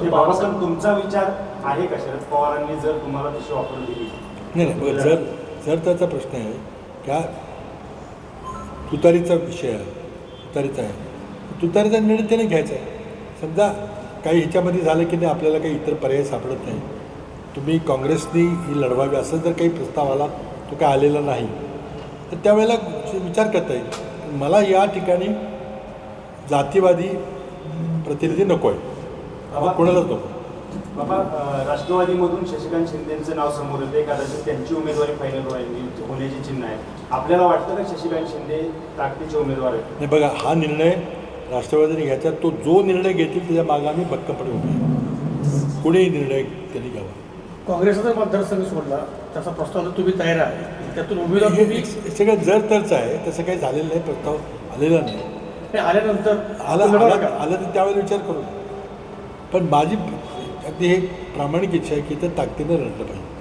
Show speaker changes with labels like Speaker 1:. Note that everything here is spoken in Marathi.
Speaker 1: म्हणजे बाबासाहेब तुमचा विचार आहे का? शरद पवारांनी जर तुम्हाला तशी ऑफर दिली.
Speaker 2: नाही नाही जर जर त्याचा प्रश्न आहे का तुतारीचा विषय आहे तुतारीचा आहे तुतारीचा निर्णय त्याने घ्यायचा आहे. समजा काही ह्याच्यामध्ये झालं की नाही आपल्याला काही इतर पर्याय सापडत नाही. तुम्ही काँग्रेसनी ही लढवावी असं जर काही प्रस्ताव आला तो काय आलेला नाही तर त्यावेळेला विचार करता येईल. मला या ठिकाणी जातीवादी प्रतिनिधी नको आहे कोणालाच नको
Speaker 1: बाबा राष्ट्रवादीमधून शशिकांत शिंदेचं नाव समोर येते कदाचित त्यांची उमेदवारी फायनल होण्याची चिन्ह आहे. आपल्याला वाटतं का शशिकांत शिंदे ताकदीचे उमेदवार आहेत?
Speaker 2: नाही बघा हा निर्णय राष्ट्रवादीने घ्यायचा तो जो निर्णय घेतील त्याच्यामागे आम्ही भक्कमपणे उभे. कुणीही निर्णय त्यांनी घ्यावा.
Speaker 3: काँग्रेसचा जर मतदारसंघ सोडला. त्याचा प्रस्ताव जर तुम्ही तयार आहे. त्यातून उमेदवार
Speaker 2: हे
Speaker 3: तुम्ही
Speaker 2: हे सगळं जर तरचं आहे तसं काही झालेलं नाही प्रस्ताव आलेला नाही.
Speaker 3: आल्यानंतर
Speaker 2: आलं आलं
Speaker 3: का?
Speaker 2: आलं तर त्यावेळेला विचार करू. पण माझी अगदी हे प्रामाणिक इच्छा आहे की ते ताकदीनं लढलं पाहिजे.